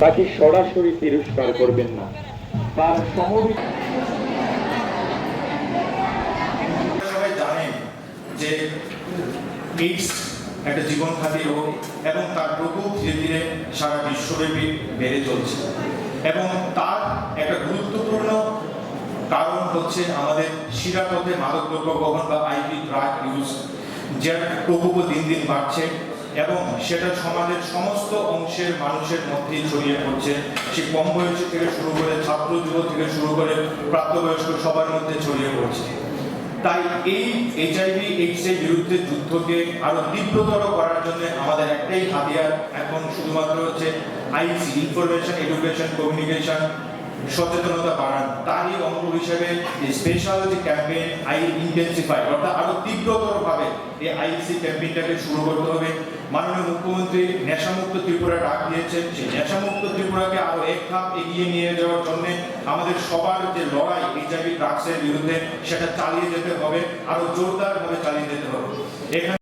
তাকে সরাসরি তিরস্কার করবেন না। তার সমবেত যে এইডস একটা জীবনঘাতী রোগ এবং তার প্রকোপ ধীরে ধীরে সারা বিশ্বব্যাপী বেড়ে চলছে। এবং তার একটা গুরুত্বপূর্ণ কারণ হচ্ছে আমাদের শিরাপথে মাদকদ্রব্য গ্রহণ বা আইপি ড্রাগ ইউজ, যার প্রকোপও দিন দিন বাড়ছে এবং সেটা সমাজের সমস্ত অংশের মানুষের মধ্যে ছড়িয়ে পড়ছে। সে কম বয়সী থেকে শুরু করে ছাত্র যুব থেকে শুরু করে প্রাপ্তবয়স্ক সবার মধ্যে ছড়িয়ে পড়ছে। তাই এই এইচআইভি এইডস এর বিরুদ্ধে যুদ্ধকে আরও তীব্রতর করার জন্য আমাদের একটাই হাতিয়ার এখন শুধুমাত্র হচ্ছে আইসি ইনফরমেশন, এডুকেশন, কমিউনিকেশন, সচেতনতা বাড়ান। হিসেবে স্পেশাল যে ক্যাম্পেইন আই ইন্টেন্সিফাই অর্থাৎ আরও তীব্রতর ভাবে এই আইসি ক্যাম্পেইনটাকে শুরু করতে হবে। মাননীয় মুখ্যমন্ত্রী নেশামুক্ত ত্রিপুরা ডাক দিয়েছেন। সেই নেশামুক্ত ত্রিপুরাকে আরও এক ধাপ এগিয়ে নিয়ে যাওয়ার জন্য আমাদের সবার যে লড়াই এইচআইভি ড্রাগসের বিরুদ্ধে, সেটা চালিয়ে যেতে হবে, আরও জোরদার ভাবে চালিয়ে যেতে হবে। এখানে